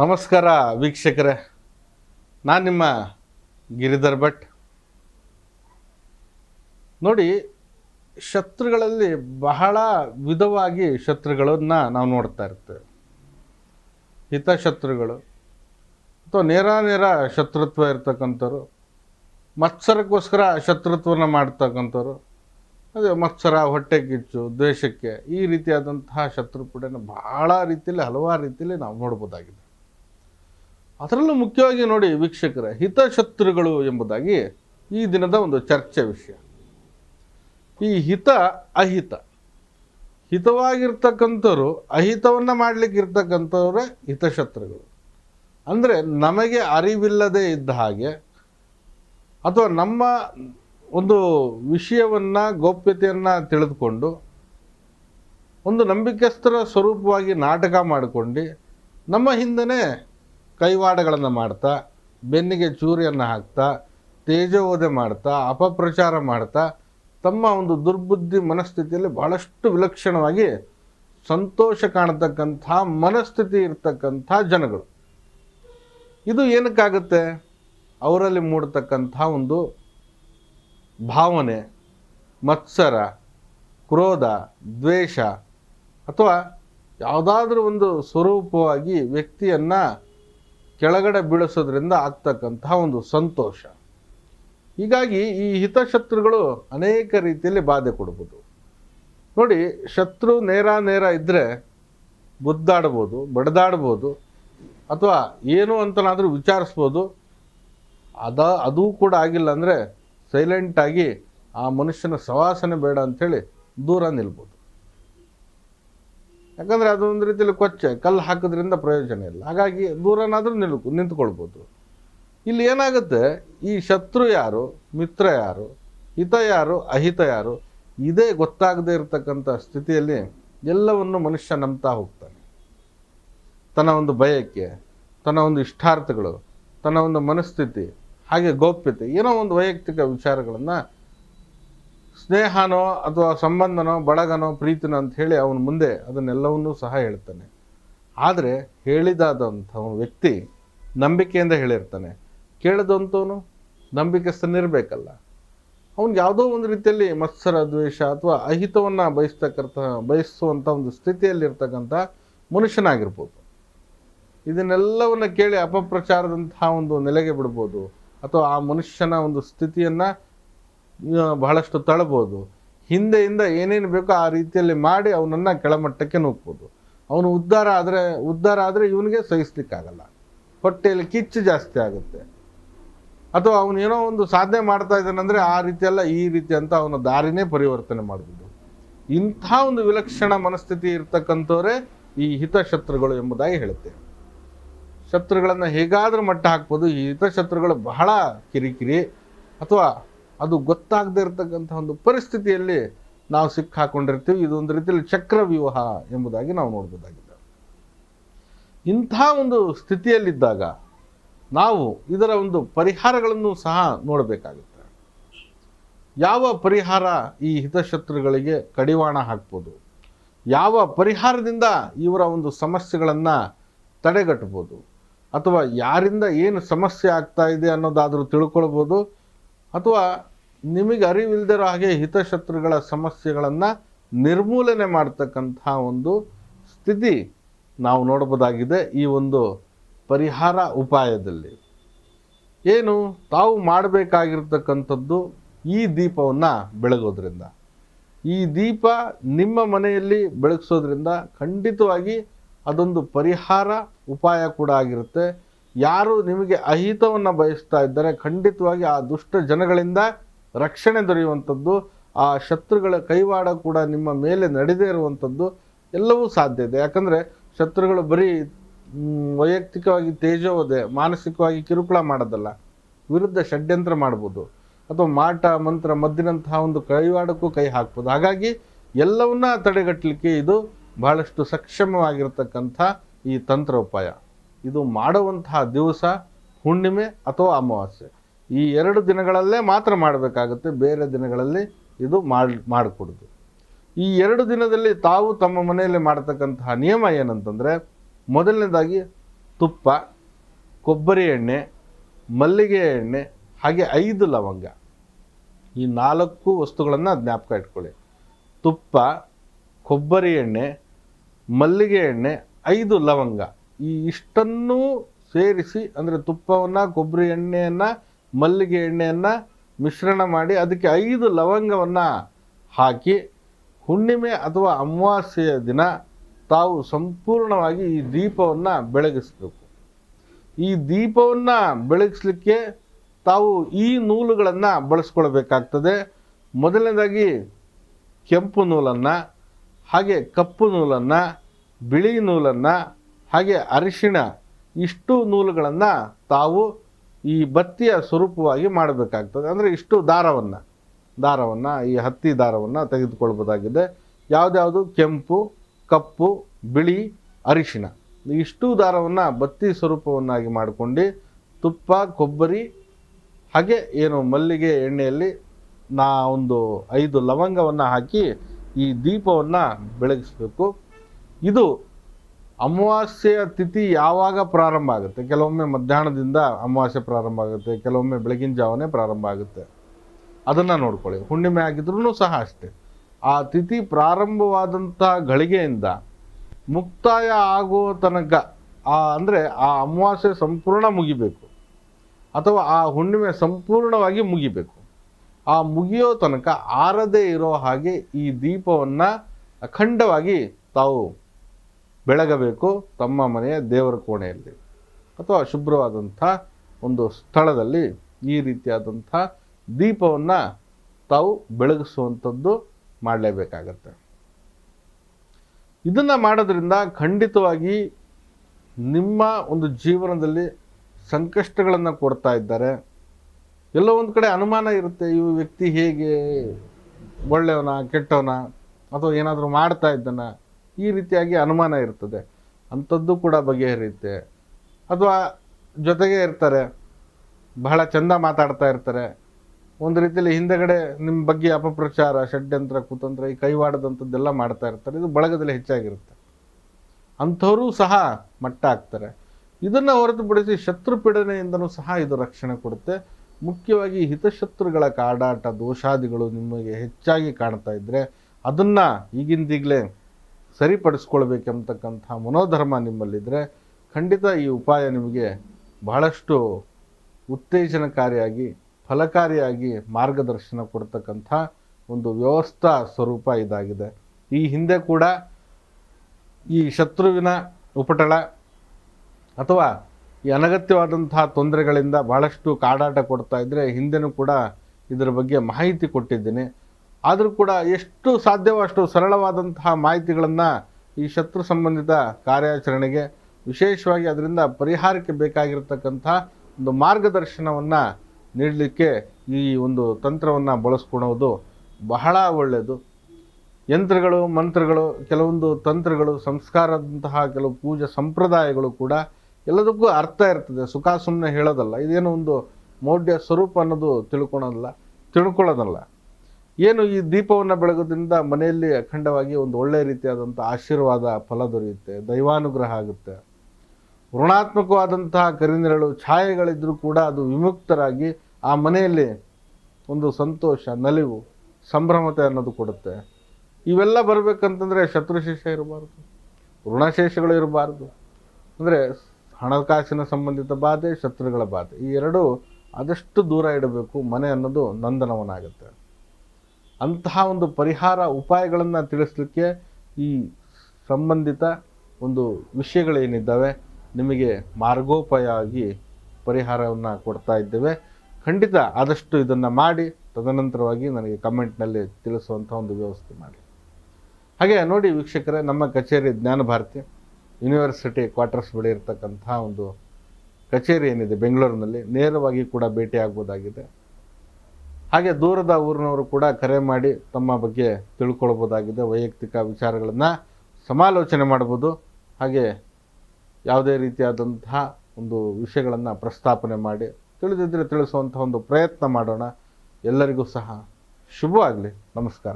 ನಮಸ್ಕಾರ ವೀಕ್ಷಕರೇ. ನಾನು ನಿಮ್ಮ ಗಿರಿಧರ್ ಭಟ್. ನೋಡಿ, ಶತ್ರುಗಳಲ್ಲಿ ಬಹಳ ವಿಧವಾಗಿ ಶತ್ರುಗಳನ್ನು ನಾವು ನೋಡ್ತಾ ಇರ್ತೇವೆ. ಹಿತಶತ್ರುಗಳು ಅಥವಾ ನೇರ ನೇರ ಶತ್ರುತ್ವ ಇರ್ತಕ್ಕಂಥವ್ರು, ಮತ್ಸರಕ್ಕೋಸ್ಕರ ಶತ್ರುತ್ವನ ಮಾಡ್ತಕ್ಕಂಥವ್ರು, ಅದೇ ಮತ್ಸರ ಹೊಟ್ಟೆ ಕಿಚ್ಚು ದ್ವೇಷಕ್ಕೆ ಈ ರೀತಿಯಾದಂತಹ ಶತ್ರುಪಡೆಯನ್ನು ಭಾಳ ರೀತಿಯಲ್ಲಿ, ಹಲವಾರು ರೀತಿಯಲ್ಲಿ ನಾವು ನೋಡ್ಬೋದಾಗಿದೆ. ಅದರಲ್ಲೂ ಮುಖ್ಯವಾಗಿ ನೋಡಿ ವೀಕ್ಷಕರ, ಹಿತಶತ್ರುಗಳು ಎಂಬುದಾಗಿ ಈ ದಿನದ ಒಂದು ಚರ್ಚೆ ವಿಷಯ. ಈ ಹಿತ, ಅಹಿತ. ಹಿತವಾಗಿರ್ತಕ್ಕಂಥವ್ರು, ಅಹಿತವನ್ನು ಮಾಡಲಿಕ್ಕೆ ಇರ್ತಕ್ಕಂಥವ್ರೆ ಹಿತಶತ್ರುಗಳು. ಅಂದರೆ ನಮಗೆ ಅರಿವಿಲ್ಲದೆ ಇದ್ದ ಹಾಗೆ, ಅಥವಾ ನಮ್ಮ ಒಂದು ವಿಷಯವನ್ನು, ಗೌಪ್ಯತೆಯನ್ನು ತಿಳಿದುಕೊಂಡು, ಒಂದು ನಂಬಿಕೆಸ್ಥರ ಸ್ವರೂಪವಾಗಿ ನಾಟಕ ಮಾಡಿಕೊಂಡು, ನಮ್ಮ ಹಿಂದೆನೇ ಕೈವಾಡಗಳನ್ನು ಮಾಡ್ತಾ, ಬೆನ್ನಿಗೆ ಚೂರಿಯನ್ನು ಹಾಕ್ತಾ ತೇಜೋವಧೆ ಮಾಡ್ತಾ, ಅಪಪ್ರಚಾರ ಮಾಡ್ತಾ, ತಮ್ಮ ಒಂದು ದುರ್ಬುದ್ಧಿ ಮನಸ್ಥಿತಿಯಲ್ಲಿ ಬಹಳಷ್ಟು ವಿಲಕ್ಷಣವಾಗಿ ಸಂತೋಷ ಕಾಣತಕ್ಕಂಥ, ಮನಸ್ಥಿತಿ ಇರ್ತಕ್ಕಂಥ ಜನಗಳು. ಇದು ಏನಕ್ಕಾಗುತ್ತೆ? ಅವರಲ್ಲಿ ಮೂಡತಕ್ಕಂಥ ಒಂದು ಭಾವನೆ, ಮತ್ಸರ, ಕ್ರೋಧ, ದ್ವೇಷ, ಅಥವಾ ಯಾವುದಾದ್ರೂ ಒಂದು ಸ್ವರೂಪವಾಗಿ ವ್ಯಕ್ತಿಯನ್ನು ಕೆಳಗಡೆ ಬೀಳಿಸೋದ್ರಿಂದ ಆಗ್ತಕ್ಕಂತಹ ಒಂದು ಸಂತೋಷ. ಹೀಗಾಗಿ ಈ ಹಿತಶತ್ರುಗಳು ಅನೇಕ ರೀತಿಯಲ್ಲಿ ಬಾಧೆ ಕೊಡ್ಬೋದು. ನೋಡಿ, ಶತ್ರು ನೇರ ನೇರ ಇದ್ದರೆ ಬುದ್ದಾಡ್ಬೋದು ಬಡ್ದಾಡ್ಬೋದು, ಅಥವಾ ಏನು ಅಂತನಾದರೂ ವಿಚಾರಿಸ್ಬೋದು. ಅದ, ಅದೂ ಕೂಡ ಆಗಿಲ್ಲ ಅಂದರೆ ಸೈಲೆಂಟಾಗಿ ಆ ಮನುಷ್ಯನ ಸವಾಸನೆ ಬೇಡ ಅಂಥೇಳಿ ದೂರ ನಿಲ್ಬೋದು. ಯಾಕಂದರೆ ಒಂದು ರೀತಿಯಲ್ಲಿ ಕೊಚ್ಚೆ, ಕಲ್ಲು ಹಾಕೋದ್ರಿಂದ ಪ್ರಯೋಜನ ಇಲ್ಲ. ಹಾಗಾಗಿ ದೂರನಾದರೂ ನಿಲ್ ನಿಂತ್ಕೊಳ್ಬೋದು. ಇಲ್ಲಿ ಏನಾಗುತ್ತೆ? ಈ ಶತ್ರು ಯಾರು? ಮಿತ್ರ ಯಾರು? ಹಿತ ಯಾರು? ಅಹಿತ ಯಾರು? ಇದೇ ಗೊತ್ತಾಗದೇ ಇರತಕ್ಕಂಥ ಸ್ಥಿತಿಯಲ್ಲಿ ಎಲ್ಲವನ್ನು ಮನುಷ್ಯ ನಂಬ್ತಾ ಹೋಗ್ತಾನೆ. ತನ್ನ ಒಂದು ಬಯಕೆ, ತನ್ನ ಒಂದು ಇಷ್ಟಾರ್ಥಗಳು, ತನ್ನ ಒಂದು ಮನಸ್ಥಿತಿ, ಹಾಗೆ ಗೌಪ್ಯತೆ, ಏನೋ ಒಂದು ವೈಯಕ್ತಿಕ ವಿಚಾರಗಳನ್ನು ಸ್ನೇಹನೋ ಅಥವಾ ಸಂಬಂಧನೋ ಬಳಗನೋ ಪ್ರೀತಿನೋ ಅಂತ ಹೇಳಿ ಅವನ ಮುಂದೆ ಅದನ್ನೆಲ್ಲವನ್ನೂ ಸಹ ಹೇಳ್ತಾನೆ. ಆದರೆ ಹೇಳಿದಾದಂಥ ವ್ಯಕ್ತಿ ನಂಬಿಕೆಯಿಂದ ಹೇಳಿರ್ತಾನೆ. ಕೇಳಿದಂಥವನು ನಂಬಿಕೆಸ್ತನಿರಬೇಕಲ್ಲ ಅವ್ನಿಗೆ ಯಾವುದೋ ಒಂದು ರೀತಿಯಲ್ಲಿ ಮತ್ಸರ, ದ್ವೇಷ ಅಥವಾ ಅಹಿತವನ್ನು ಬಯಸ್ತಕ್ಕಂಥ, ಬಯಸುವಂಥ ಒಂದು ಸ್ಥಿತಿಯಲ್ಲಿರ್ತಕ್ಕಂಥ ಮನುಷ್ಯನಾಗಿರ್ಬೋದು. ಇದನ್ನೆಲ್ಲವನ್ನು ಕೇಳಿ ಅಪಪ್ರಚಾರದಂತಹ ಒಂದು ನೆಲೆಗೆ ಬಿಡ್ಬೋದು. ಅಥವಾ ಆ ಮನುಷ್ಯನ ಒಂದು ಸ್ಥಿತಿಯನ್ನು ಬಹಳಷ್ಟು ತಳ್ಬೋದು. ಹಿಂದೆಯಿಂದ ಏನೇನು ಬೇಕೋ ಆ ರೀತಿಯಲ್ಲಿ ಮಾಡಿ ಅವನನ್ನು ಕೆಳಮಟ್ಟಕ್ಕೆ ನೂಕ್ಬೋದು ಅವನು ಉದ್ಧಾರ ಆದರೆ ಉದ್ಧಾರ ಆದರೆ ಇವನಿಗೆ ಸಹಿಸ್ಲಿಕ್ಕಾಗಲ್ಲ. ಹೊಟ್ಟೆಯಲ್ಲಿ ಕಿಚ್ಚು ಜಾಸ್ತಿ ಆಗುತ್ತೆ. ಅಥವಾ ಅವನೇನೋ ಒಂದು ಸಾಧನೆ ಮಾಡ್ತಾ ಇದ್ದಾನಂದರೆ ಆ ರೀತಿಯಲ್ಲ ಈ ರೀತಿ ಅಂತ ಅವನ ದಾರಿನೇ ಪರಿವರ್ತನೆ ಮಾಡ್ಬೋದು. ಇಂಥ ಒಂದು ವಿಲಕ್ಷಣ ಮನಸ್ಥಿತಿ ಇರ್ತಕ್ಕಂಥವರೇ ಈ ಹಿತಶತ್ರುಗಳು ಎಂಬುದಾಗಿ ಹೇಳುತ್ತೆ ಶತ್ರುಗಳನ್ನು ಹೇಗಾದರೂ ಮಟ್ಟ ಹಾಕ್ಬೋದು. ಈ ಹಿತಶತ್ರುಗಳು ಬಹಳ ಕಿರಿಕಿರಿ ಅಥವಾ ಅದು ಗೊತ್ತಾಗದೇ ಇರತಕ್ಕಂಥ ಒಂದು ಪರಿಸ್ಥಿತಿಯಲ್ಲಿ ನಾವು ಸಿಕ್ಕಾಕೊಂಡಿರ್ತೀವಿ. ಇದೊಂದು ರೀತಿಯಲ್ಲಿ ಚಕ್ರವ್ಯೂಹ ಎಂಬುದಾಗಿ ನಾವು ನೋಡ್ಬೋದಾಗಿದೆ. ಇಂಥ ಒಂದು ಸ್ಥಿತಿಯಲ್ಲಿದ್ದಾಗ ನಾವು ಇದರ ಒಂದು ಪರಿಹಾರಗಳನ್ನು ಸಹ ನೋಡಬೇಕಾಗುತ್ತೆ. ಯಾವ ಪರಿಹಾರ ಈ ಹಿತಶತ್ರುಗಳಿಗೆ ಕಡಿವಾಣ ಹಾಕ್ಬೋದು? ಯಾವ ಪರಿಹಾರದಿಂದ ಇವರ ಒಂದು ಸಮಸ್ಯೆಗಳನ್ನು ತಡೆಗಟ್ಬೋದು ಅಥವಾ ಯಾರಿಂದ ಏನು ಸಮಸ್ಯೆ ಆಗ್ತಾ ಇದೆ ಅನ್ನೋದಾದರೂ ತಿಳ್ಕೊಳ್ಬೋದು? ಅಥವಾ ನಿಮಗೆ ಅರಿವಿಲ್ದಿರೋ ಹಾಗೆ ಹಿತಶತ್ರುಗಳ ಸಮಸ್ಯೆಗಳನ್ನು ನಿರ್ಮೂಲನೆ ಮಾಡ್ತಕ್ಕಂಥ ಒಂದು ಸ್ಥಿತಿ ನಾವು ನೋಡಬಹುದಾಗಿದೆ ಈ ಒಂದು ಪರಿಹಾರ ಉಪಾಯದಲ್ಲಿ. ಏನು? ತಾವು ಮಾಡಬೇಕಾಗಿರ್ತಕ್ಕಂಥದ್ದು ಈ ದೀಪವನ್ನು ಬೆಳಗೋದ್ರಿಂದ. ಈ ದೀಪ ನಿಮ್ಮ ಮನೆಯಲ್ಲಿ ಬೆಳಗಿಸೋದ್ರಿಂದ ಖಂಡಿತವಾಗಿ ಅದೊಂದು ಪರಿಹಾರ ಉಪಾಯ ಕೂಡ ಆಗಿರುತ್ತೆ. ಯಾರು ನಿಮಗೆ ಅಹಿತವನ್ನು ಬಯಸ್ತಾ ಇದ್ದಾರೆ ಖಂಡಿತವಾಗಿ ಆ ದುಷ್ಟ ಜನಗಳಿಂದ ರಕ್ಷಣೆ ದೊರೆಯುವಂಥದ್ದು, ಆ ಶತ್ರುಗಳ ಕೈವಾಡ ಕೂಡ ನಿಮ್ಮ ಮೇಲೆ ನಡೆದೇ ಇರುವಂಥದ್ದು ಎಲ್ಲವೂ ಸಾಧ್ಯ ಇದೆ. ಯಾಕಂದರೆ ಶತ್ರುಗಳು ಬರೀ ವೈಯಕ್ತಿಕವಾಗಿ ತೇಜೋದೆ, ಮಾನಸಿಕವಾಗಿ ಕಿರುಕುಳ ಮಾಡೋದಲ್ಲ, ವಿರುದ್ಧ ಷಡ್ಯಂತ್ರ ಮಾಡ್ಬೋದು. ಅಥವಾ ಮಾಟ, ಮಂತ್ರ, ಮದ್ದಿನಂತಹ ಒಂದು ಕೈವಾಡಕ್ಕೂ ಕೈ ಹಾಕ್ಬೋದು. ಹಾಗಾಗಿ ಎಲ್ಲವನ್ನ ತಡೆಗಟ್ಟಲಿಕ್ಕೆ ಇದು ಬಹಳಷ್ಟು ಸಕ್ಷಮವಾಗಿರತಕ್ಕಂಥ ಈ ತಂತ್ರ ಉಪಾಯ ಇದು ಮಾಡುವಂತಹ ದಿವಸ, ಹುಣ್ಣಿಮೆ ಅಥವಾ ಅಮಾವಾಸ್ಯೆ. ಈ ಎರಡು ದಿನಗಳಲ್ಲೇ ಮಾತ್ರ ಮಾಡಬೇಕಾಗುತ್ತೆ, ಬೇರೆ ದಿನಗಳಲ್ಲಿ ಇದು ಮಾಡಿ, ಮಾಡಿಕೊಡೋದು. ಈ ಎರಡು ದಿನದಲ್ಲಿ ತಾವು ತಮ್ಮ ಮನೆಯಲ್ಲಿ ಮಾಡತಕ್ಕಂತಹ ನಿಯಮ ಏನಂತಂದರೆ, ಮೊದಲನೇದಾಗಿ ತುಪ್ಪ, ಕೊಬ್ಬರಿ ಎಣ್ಣೆ, ಮಲ್ಲಿಗೆ ಎಣ್ಣೆ, ಹಾಗೆ ಐದು ಲವಂಗ. ಈ ನಾಲ್ಕು ವಸ್ತುಗಳನ್ನು ಜ್ಞಾಪಕ ಇಟ್ಕೊಳ್ಳಿ. ತುಪ್ಪ, ಕೊಬ್ಬರಿ ಎಣ್ಣೆ, ಮಲ್ಲಿಗೆ ಎಣ್ಣೆ, ಐದು ಲವಂಗ. ಈ ಇಷ್ಟನ್ನೂ ಸೇರಿಸಿ, ಅಂದರೆ ತುಪ್ಪವನ್ನು, ಕೊಬ್ಬರಿ ಎಣ್ಣೆಯನ್ನು, ಮಲ್ಲಿಗೆ ಎಣ್ಣೆಯನ್ನು ಮಿಶ್ರಣ ಮಾಡಿ ಅದಕ್ಕೆ ಐದು ಲವಂಗವನ್ನು ಹಾಕಿ, ಹುಣ್ಣಿಮೆ ಅಥವಾ ಅಮಾವಾಸ್ಯೆಯ ದಿನ ತಾವು ಸಂಪೂರ್ಣವಾಗಿ ಈ ದೀಪವನ್ನು ಬೆಳಗಿಸಬೇಕು. ಈ ದೀಪವನ್ನು ಬೆಳಗಿಸಲಿಕ್ಕೆ ತಾವು ಈ ನೂಲುಗಳನ್ನು ಬಳಸ್ಕೊಳ್ಬೇಕಾಗ್ತದೆ. ಮೊದಲನೇದಾಗಿ ಕೆಂಪು ನೂಲನ್ನು, ಹಾಗೆ ಕಪ್ಪು ನೂಲನ್ನು, ಬಿಳಿ ನೂಲನ್ನು ಹಾಗೆ ಅರಿಶಿಣ ಇಷ್ಟು ನೂಲುಗಳನ್ನು ತಾವು ಈ ಬತ್ತಿಯ ಸ್ವರೂಪವಾಗಿ ಮಾಡಬೇಕಾಗ್ತದೆ. ಅಂದರೆ ಇಷ್ಟು ದಾರವನ್ನು ದಾರವನ್ನು, ಈ ಹತ್ತಿ ದಾರವನ್ನು ತೆಗೆದುಕೊಳ್ಬೋದಾಗಿದೆ. ಯಾವುದ್ಯಾವುದು? ಕೆಂಪು, ಕಪ್ಪು, ಬಿಳಿ, ಅರಿಶಿಣ. ಇಷ್ಟು ದಾರವನ್ನು ಬತ್ತಿ ಸ್ವರೂಪವನ್ನಾಗಿ ಮಾಡಿಕೊಂಡು ತುಪ್ಪ, ಕೊಬ್ಬರಿ, ಹಾಗೆ ಏನು ಮಲ್ಲಿಗೆ ಎಣ್ಣೆಯಲ್ಲಿ ನಾ ಒಂದು ಐದು ಲವಂಗವನ್ನು ಹಾಕಿ ಈ ದೀಪವನ್ನು ಬೆಳಗಿಸಬೇಕು. ಇದು ಅಮಾವಾಸ್ಯೆಯ ತಿಥಿ ಯಾವಾಗ ಪ್ರಾರಂಭ ಆಗುತ್ತೆ? ಕೆಲವೊಮ್ಮೆ ಮಧ್ಯಾಹ್ನದಿಂದ ಅಮಾವಾಸ್ಯೆ ಪ್ರಾರಂಭ ಆಗುತ್ತೆ, ಕೆಲವೊಮ್ಮೆ ಬೆಳಗಿನ ಜಾವನೇ ಪ್ರಾರಂಭ ಆಗುತ್ತೆ. ಅದನ್ನು ನೋಡ್ಕೊಳ್ಳಿ. ಹುಣ್ಣಿಮೆ ಆಗಿದ್ರೂ ಸಹ ಅಷ್ಟೇ. ಆ ತಿಥಿ ಪ್ರಾರಂಭವಾದಂತಹ ಗಳಿಗೆಯಿಂದ ಮುಕ್ತಾಯ ಆಗೋ ತನಕ, ಆ ಅಂದರೆ ಆ ಅಮಾವಾಸ್ಯೆ ಸಂಪೂರ್ಣ ಮುಗಿಬೇಕು. ಅಥವಾ ಆ ಹುಣ್ಣಿಮೆ ಸಂಪೂರ್ಣವಾಗಿ ಮುಗಿಬೇಕು. ಆ ಮುಗಿಯೋ ತನಕ ಆರದೇ ಇರೋ ಹಾಗೆ ಈ ದೀಪವನ್ನು ಅಖಂಡವಾಗಿ ತಾವು ಬೆಳಗಬೇಕು ತಮ್ಮ ಮನೆಯ ದೇವರ ಕೋಣೆಯಲ್ಲಿ. ಅಥವಾ ಶುಭ್ರವಾದಂಥ ಒಂದು ಸ್ಥಳದಲ್ಲಿ ಈ ರೀತಿಯಾದಂಥ ದೀಪವನ್ನು ತಾವು ಬೆಳಗಿಸುವಂಥದ್ದು ಮಾಡಲೇಬೇಕಾಗತ್ತೆ. ಇದನ್ನು ಮಾಡೋದ್ರಿಂದ ಖಂಡಿತವಾಗಿ ನಿಮ್ಮ ಒಂದು ಜೀವನದಲ್ಲಿ ಸಂಕಷ್ಟಗಳನ್ನು ಕೊಡ್ತಾ ಇದ್ದಾರೆ. ಎಲ್ಲೋ ಒಂದು ಕಡೆ ಅನುಮಾನ ಇರುತ್ತೆ ಈ ವ್ಯಕ್ತಿ ಹೇಗೆ ಒಳ್ಳೆಯವನ, ಕೆಟ್ಟವನ, ಅಥವಾ ಏನಾದರೂ ಮಾಡ್ತಾ ಇದ್ದಾನ? ಈ ರೀತಿಯಾಗಿ ಅನುಮಾನ ಇರ್ತದೆ. ಅಂಥದ್ದು ಕೂಡ ಬಗೆಹರಿಯುತ್ತೆ. ಅಥವಾ ಜೊತೆಗೆ ಇರ್ತಾರೆ. ಬಹಳ ಚಂದ ಮಾತಾಡ್ತಾ ಇರ್ತಾರೆ. ಒಂದು ರೀತಿಯಲ್ಲಿ ಹಿಂದೆಗಡೆ ನಿಮ್ಮ ಬಗ್ಗೆ ಅಪಪ್ರಚಾರ, ಷಡ್ಯಂತ್ರ, ಕುತಂತ್ರ ಈ ಕೈವಾಡದಂಥದ್ದೆಲ್ಲ ಮಾಡ್ತಾ ಇರ್ತಾರೆ. ಇದು ಬಳಗದಲ್ಲಿ ಹೆಚ್ಚಾಗಿರುತ್ತೆ. ಅಂಥವರು ಸಹ ಮಟ್ಟ ಆಗ್ತಾರೆ ಇದನ್ನು ಹೊರತುಪಡಿಸಿ ಶತ್ರು ಪೀಡನೆಯಿಂದನೂ ಸಹ ಇದು ರಕ್ಷಣೆ ಕೊಡುತ್ತೆ. ಮುಖ್ಯವಾಗಿ ಹಿತಶತ್ರುಗಳ ಕಾಡಾಟ, ದೋಷಾದಿಗಳು ನಿಮಗೆ ಹೆಚ್ಚಾಗಿ ಕಾಣ್ತಾ ಇದ್ದರೆ ಅದನ್ನು ಈಗಿಂದೀಗಲೇ ಸರಿಪಡಿಸ್ಕೊಳ್ಬೇಕೆಂಬತಕ್ಕಂಥ ಮನೋಧರ್ಮ ನಿಮ್ಮಲ್ಲಿದ್ದರೆ ಖಂಡಿತ ಈ ಉಪಾಯ ನಿಮಗೆ ಬಹಳಷ್ಟು ಉತ್ತೇಜನಕಾರಿಯಾಗಿ, ಫಲಕಾರಿಯಾಗಿ ಮಾರ್ಗದರ್ಶನ ಕೊಡ್ತಕ್ಕಂಥ ಒಂದು ವ್ಯವಸ್ಥಾ ಸ್ವರೂಪ ಇದಾಗಿದೆ. ಈ ಹಿಂದೆ ಕೂಡ ಈ ಶತ್ರುವಿನ ಉಪಟಳ ಅಥವಾ ಈ ಅನಗತ್ಯವಾದಂತಹ ತೊಂದರೆಗಳಿಂದ ಬಹಳಷ್ಟು ಕಾಡಾಟ ಕೊಡ್ತಾ ಇದ್ದರೆ ಹಿಂದೆನೂ ಕೂಡ ಇದರ ಬಗ್ಗೆ ಮಾಹಿತಿ ಕೊಟ್ಟಿದ್ದೀನಿ. ಆದರೂ ಕೂಡ ಎಷ್ಟು ಸಾಧ್ಯವೋ ಅಷ್ಟು ಸರಳವಾದಂತಹ ಮಾಹಿತಿಗಳನ್ನು ಈ ಶತ್ರು ಸಂಬಂಧಿತ ಕಾರ್ಯಾಚರಣೆಗೆ ವಿಶೇಷವಾಗಿ ಅದರಿಂದ ಪರಿಹಾರಕ್ಕೆ ಬೇಕಾಗಿರತಕ್ಕಂಥ ಒಂದು ಮಾರ್ಗದರ್ಶನವನ್ನು ನೀಡಲಿಕ್ಕೆ ಈ ಒಂದು ತಂತ್ರವನ್ನು ಬಳಸ್ಕೊಳೋದು ಬಹಳ ಒಳ್ಳೆಯದು. ಯಂತ್ರಗಳು, ಮಂತ್ರಗಳು, ಕೆಲವೊಂದು ತಂತ್ರಗಳು, ಸಂಸ್ಕಾರದಂತಹ ಕೆಲವು ಪೂಜಾ ಸಂಪ್ರದಾಯಗಳು ಕೂಡ ಎಲ್ಲದಕ್ಕೂ ಅರ್ಥ ಇರ್ತದೆ. ಸುಖ ಸುಮ್ಮನೆ ಹೇಳೋದಲ್ಲ, ಇದೇನೋ ಒಂದು ಮೌಢ್ಯ ಸ್ವರೂಪ ಅನ್ನೋದು ತಿಳ್ಕೊಳೋದಲ್ಲ, ತಿಳ್ಕೊಳ್ಳೋದಲ್ಲ. ಏನು ಈ ದೀಪವನ್ನು ಬೆಳಗೋದ್ರಿಂದ ಮನೆಯಲ್ಲಿ ಅಖಂಡವಾಗಿ ಒಂದು ಒಳ್ಳೆಯ ರೀತಿಯಾದಂಥ ಆಶೀರ್ವಾದ ಫಲ ದೊರೆಯುತ್ತೆ, ದೈವಾನುಗ್ರಹ ಆಗುತ್ತೆ. ಋಣಾತ್ಮಕವಾದಂತಹ ಕರಿನೆರಳು ಛಾಯೆಗಳಿದ್ದರೂ ಕೂಡ ಅದು ವಿಮುಕ್ತರಾಗಿ ಆ ಮನೆಯಲ್ಲಿ ಒಂದು ಸಂತೋಷ, ನಲಿವು, ಸಂಭ್ರಮತೆ ಅನ್ನೋದು ಕೊಡುತ್ತೆ. ಇವೆಲ್ಲ ಬರಬೇಕಂತಂದರೆ ಶತ್ರುಶೇಷ ಇರಬಾರ್ದು ಋಣಶೇಷಗಳು ಇರಬಾರ್ದು. ಅಂದರೆ ಹಣಕಾಸಿನ ಸಂಬಂಧಿತ ಬಾಧೆ, ಶತ್ರುಗಳ ಬಾಧೆ, ಈ ಎರಡು ಆದಷ್ಟು ದೂರ ಇಡಬೇಕು ಮನೆ ಅನ್ನೋದು ನಂದನವನಾಗುತ್ತೆ. ಅಂತಹ ಒಂದು ಪರಿಹಾರ ಉಪಾಯಗಳನ್ನು ತಿಳಿಸ್ಲಿಕ್ಕೆ ಈ ಸಂಬಂಧಿತ ಒಂದು ವಿಷಯಗಳೇನಿದ್ದಾವೆ, ನಿಮಗೆ ಮಾರ್ಗೋಪಾಯವಾಗಿ ಪರಿಹಾರವನ್ನು ಕೊಡ್ತಾ ಇದ್ದೇವೆ. ಖಂಡಿತ ಆದಷ್ಟು ಇದನ್ನು ಮಾಡಿ, ತದನಂತರವಾಗಿ ನನಗೆ ಕಮೆಂಟ್ನಲ್ಲಿ ತಿಳಿಸುವಂಥ ಒಂದು ವ್ಯವಸ್ಥೆ ಮಾಡಿ. ಹಾಗೆ ನೋಡಿ ವೀಕ್ಷಕರೇ, ನಮ್ಮ ಕಚೇರಿ ಜ್ಞಾನ ಭಾರತಿ, ಯೂನಿವರ್ಸಿಟಿ ಕ್ವಾರ್ಟರ್ಸ್ ಬಳಿ ಇರತಕ್ಕಂಥ ಒಂದು ಕಚೇರಿ ಏನಿದೆ ಬೆಂಗಳೂರಿನಲ್ಲಿ, ನೇರವಾಗಿ ಕೂಡ ಭೇಟಿ ಆಗ್ಬೋದಾಗಿದೆ ಹಾಗೆ ದೂರದ ಊರಿನವರು ಕೂಡ ಕರೆ ಮಾಡಿ ತಮ್ಮ ಬಗ್ಗೆ ತಿಳ್ಕೊಳ್ಬೋದಾಗಿದೆ, ವೈಯಕ್ತಿಕ ವಿಚಾರಗಳನ್ನು ಸಮಾಲೋಚನೆ ಮಾಡ್ಬೋದು. ಹಾಗೆ ಯಾವುದೇ ರೀತಿಯಾದಂತಹ ಒಂದು ವಿಷಯಗಳನ್ನು ಪ್ರಸ್ತಾಪನೆ ಮಾಡಿ ತಿಳಿದಿದ್ದರೆ ತಿಳಿಸುವಂಥ ಒಂದು ಪ್ರಯತ್ನ ಮಾಡೋಣ. ಎಲ್ಲರಿಗೂ ಸಹ ಶುಭವಾಗಲಿ. ನಮಸ್ಕಾರ.